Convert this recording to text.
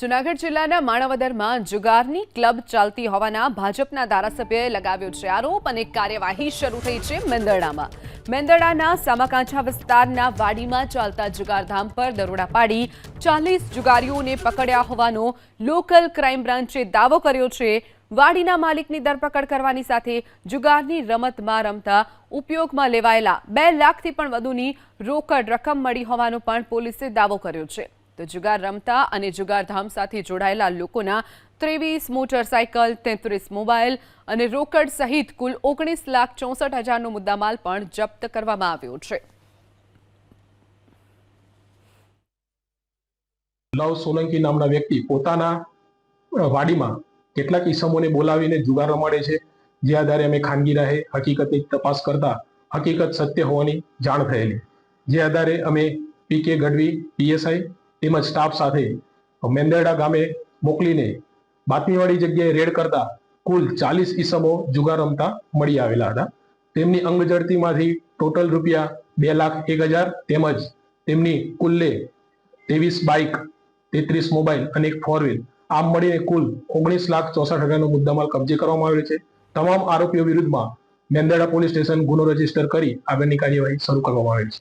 જુનાગઢ જિલ્લાના માણાવદરમાં જુગારની ક્લબ ચાલતી હોવાના ભાજપના ધારાસભ્યએ લગાવ્યો છે આરોપ અને કાર્યવાહી શરૂ થઈ છે મેંદરડામાં. મેંદરડાના સામાકાંઠા વિસ્તારના વાડીમાં ચાલતા જુગારધામ પર દરોડા પાડી ચાલીસ જુગારીઓને પકડ્યા હોવાનો લોકલ ક્રાઇમ બ્રાન્ચે દાવો કર્યો છે. વાડીના માલિકની ધરપકડ કરવાની સાથે જુગારની રમતમાં રમતા ઉપયોગમાં લેવાયેલા બે લાખથી પણ વધુની રોકડ રકમ મળી હોવાનો પણ પોલીસે દાવો કર્યો છે. તો જુગાર રમતા અને જુગારધામ સાથે જોડાયેલા લોકોના ત્રેવીસ મોટરસાયકલ, તેત્રીસ મોબાઈલ અને રોકડ સહિત કુલ ઓગણીસ લાખ ચોસઠ હજારનો મુદ્દામાલ પણ જપ્ત કરવામાં આવ્યો છે. લવ સોલંકી નામના વ્યક્તિ પોતાના વાડીમાં કેટલાક ઈસમોને બોલાવીને જુગાર રમાડે છે. જે આધારે અમે ખાનગી રાહે હકીકતની તપાસ કરતા હકીકત સત્ય હોવાની જાણ થયેલી. જે આધારે અમે પીકે ગઢવી પીએસઆઈ તેમજ સ્ટાફ સાથે મેંદરડા ગામે મોકલીને બાતમીવાળી જગ્યાએ રેડ કરતા કુલ ચાલીસ ઈસમો જુગાર રમતા મળી આવેલા હતા. તેમની અંગજડતીમાંથી ટોટલ રૂપિયા બે લાખ એક હજાર તેમજ તેમની કુલ્લે ત્રેવીસ બાઇક તેત્રીસ મોબાઈલ અને એક ફોર વ્હીલ આમ મળીને કુલ ઓગણીસ લાખ ચોસઠ હજારનો મુદ્દામાલ કબજે કરવામાં આવેલો છે. તમામ આરોપીઓ વિરુદ્ધમાં મેંદરડા પોલીસ સ્ટેશન ગુનો રજિસ્ટર કરી આગળની કાર્યવાહી શરૂ કરવામાં આવેલ છે.